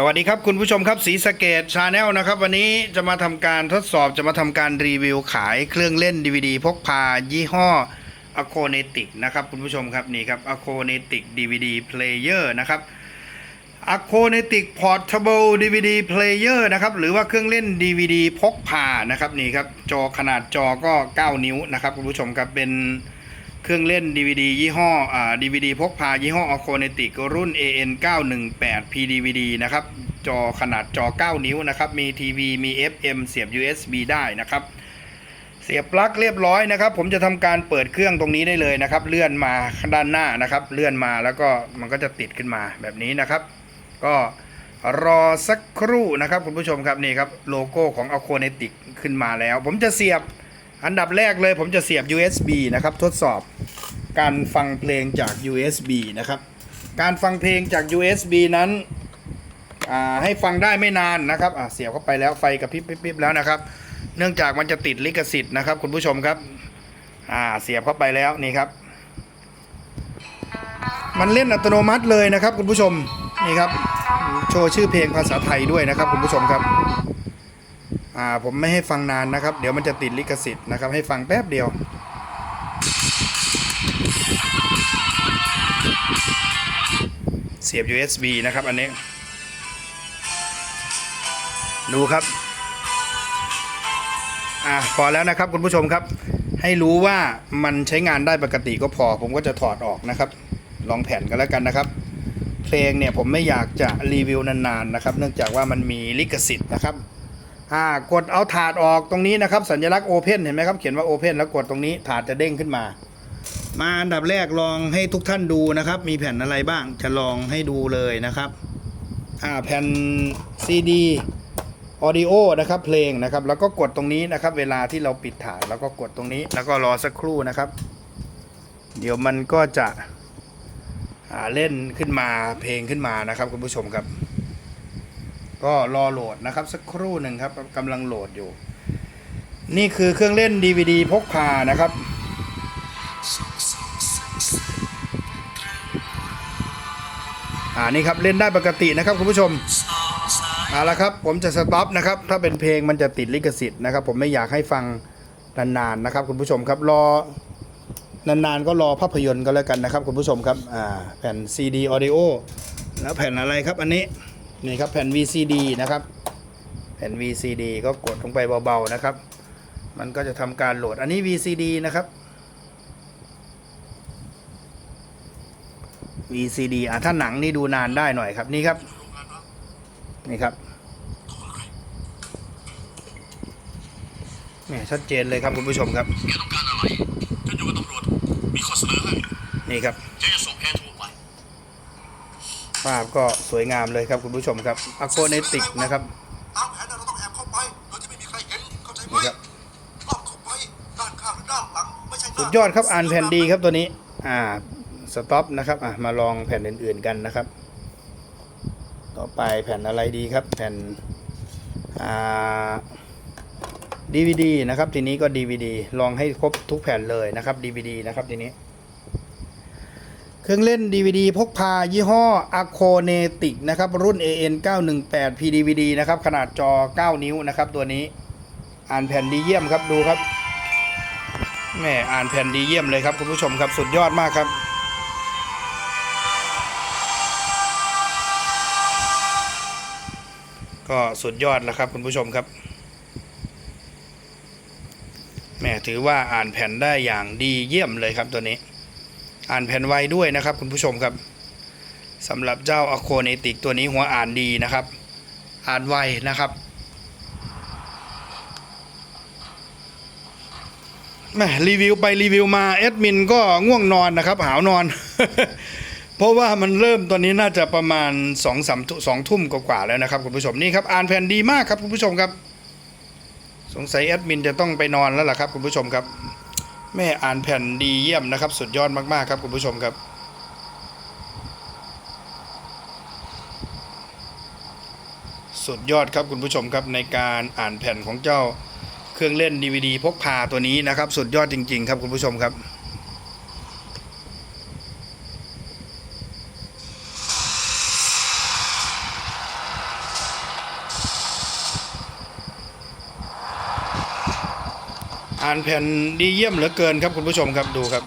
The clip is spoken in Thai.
สวัสดีครับคุณผู้ชมครับสีสเกตชาแนลนะครับ วันนี้จะมาทำการทดสอบจะมาทำการรีวิวขายเครื่องเล่น DVD พกพายี่ห้อ a c o n e t i c นะครับคุณผู้ชมครับนี่ครับ a c o n e t i c DVD Player นะครับ a c o n e t i c Portable DVD Player นะครับหรือว่าเครื่องเล่น DVD พกพานะครับนี่ครับจอขนาดจอก็ 9 นิ้วนะครับคุณผู้ชมครับเป็น เครื่องเล่น DVD ยี่ห้ออ่า DVD พกพายี่ห้อ a c o n e t i c รุ่น AN 918 PDVD นะครับ จอขนาดจอ 9 นิ้วนะครับ มีทีวีมี FM เสียบ USB ได้นะครับ เสียบปลั๊กเรียบร้อยนะครับ ผมจะทำการเปิดเครื่องตรงนี้ได้เลยนะครับ เลื่อนมาด้านหน้านะครับ เลื่อนมาแล้วก็มันก็จะติดขึ้นมาแบบนี้นะครับ ก็รอสักครู่นะครับคุณผู้ชมครับนี่ครับโลโก้ของ a c o n e t i c ขึ้นมาแล้ว ผมจะเสียบ อันดับแรกเลยผมจะเสียบ USB นะครับ ทดสอบการฟังเพลงจาก USB นะครับ การฟังเพลงจาก USB นั้นให้ฟังได้ไม่นานนะครับเสียบเข้าไปแล้วไฟกระพริบพริบๆแล้วนะครับ เนื่องจากมันจะติดลิขสิทธิ์นะครับ คุณผู้ชมครับเสียบเข้าไปแล้วนี่ครับ มันเล่นอัตโนมัติเลยนะครับ คุณผู้ชมนี่ครับ โชว์ชื่อเพลงภาษาไทยด้วยนะครับ คุณผู้ชมครับ อ่าผมไม่ให้ฟังนานนะครับ เดี๋ยวมันจะติดลิขสิทธิ์นะครับ ให้ฟังแป๊บเดียวเสียบ USB นะครับ อันนี้ ดูครับ อ่าพอแล้วนะครับคุณผู้ชมครับ ให้รู้ว่ามันใช้งานได้ปกติก็พอ ผมก็จะถอดออกนะครับ ลองแผ่นกันแล้วกันนะครับ เพลงเนี่ยผมไม่อยากจะรีวิวนานๆนะครับ เนื่องจากว่ามันมีลิขสิทธิ์นะครับ อ่ากดเอาถาดออกตรงนี้นะครับ สัญลักษณ์โอเพนเห็นไหมครับ เขียนว่าโอเพนแล้วกดตรงนี้ถาดจะเด้งขึ้นมา มาอันดับแรกลองให้ทุกท่านดูนะครับ มีแผ่นอะไรบ้างจะลองให้ดูเลยนะครับอ่าแผ่นซีดีออดิโอนะครับเพลงนะครับ แล้วก็กดตรงนี้นะครับ เวลาที่เราปิดถาดแล้วก็กดตรงนี้ แล้วก็รอสักครู่นะครับ เดี๋ยวมันก็จะอ่าเล่นขึ้นมาเพลงขึ้นมานะครับคุณผู้ชมครับ ก็รอโหลดนะครับ สักครู่หนึ่งครับกำลังโหลดอยู่ นี่คือเครื่องเล่น DVD พกพานะครับ อ่านี่ครับเล่นได้ปกตินะครับคุณผู้ชมเอาละครับผมจะสต็อปนะครับถ้าเป็นเพลงมันจะติดลิขสิทธิ์นะครับ ผมไม่อยากให้ฟังนานๆนะครับ คุณผู้ชมครับรอนานๆก็รอภาพยนตร์ก็แล้วกันนะครับ คุณผู้ชมครับอ่าแผ่น CD audio แล้วแผ่นอะไรครับอันนี้ นี่ครับแผ่น VCD นะครับ แผ่น VCD ก็กดลงไปเบาๆนะครับ มันก็จะทำการโหลดอันนี้ VCD นะครับ VCD อะถ้าหนังนี่ดูนานได้หน่อยครับนี่ครับ นี่ครับเนี่ยชัดเจนเลยครับคุณผู้ชมครับแกต้องการอะไรฉันอยู่กับตำรวจมีข้อเสนอให้นี่ครับ ฉันจะส่งแอนโทรไป ภาพก็สวยงามเลยครับคุณผู้ชมครับอ c o n e t i c นะครับตามแผนเราต้องแอบเข้าไปโดยที่ไม่มีใครเห็นเข้าใจไหมนี่ครับรอบเข้าไปด้านข้างหรือด้านหลังไม่ใช่สุดยอดครับอ่านแผ่นดีครับตัวนี้ อ่าสต็อปนะครับอะมาลองแผ่นอื่น ๆกันนะครับ ต่อไปแผ่นอะไรดีครับ แผ่นอ่า DVD นะครับทีนี้ก็ DVD ลองให้ครบทุกแผ่นเลยนะครับ DVD นะครับทีนี้ เครื่องเล่น DVD พกพายี่ห้อ a c o n e t i c นะครับรุ่น AN 918 PDVD นะครับขนาดจอ 9 นิ้วนะครับตัวนี้อ่านแผ่นดีเยี่ยมครับดูครับแม่อ่านแผ่นดีเยี่ยมเลยครับคุณผู้ชมครับสุดยอดมากครับก็สุดยอดแล้วครับคุณผู้ชมครับแม่ถือว่าอ่านแผ่นได้อย่างดีเยี่ยมเลยครับตัวนี้ อ่านแผ่นไวด้วยนะครับ คุณผู้ชมครับสำหรับเจ้าอโคเนติกตัวนี้หัวอ่านดีนะครับ อ่านไวนะครับแม่รีวิวไปรีวิวมาแอดมินก็ง่วงนอนนะครับ หาวนอน เพราะว่ามันเริ่มตอนนี้น่าจะประมาณสองสามสองทุ่มกว่าแล้วนะครับคุณผู้ชมนี่ครับอ่านแผ่นดีมากครับคุณผู้ชมครับ สงสัยแอดมินจะต้องไปนอนแล้วล่ะครับคุณผู้ชมครับ แม่อ่านแผ่นดีเยี่ยมนะครับ สุดยอดมาก ๆ ครับคุณผู้ชมครับ สุดยอดครับคุณผู้ชมครับในการอ่านแผ่นของเจ้าเครื่องเล่น DVD พกพาตัวนี้นะครับ สุดยอดจริง ๆ ครับคุณผู้ชมครับ อ่านแผ่นดีเยี่ยมเหลือเกินครับคุณผู้ชมครับดูครับ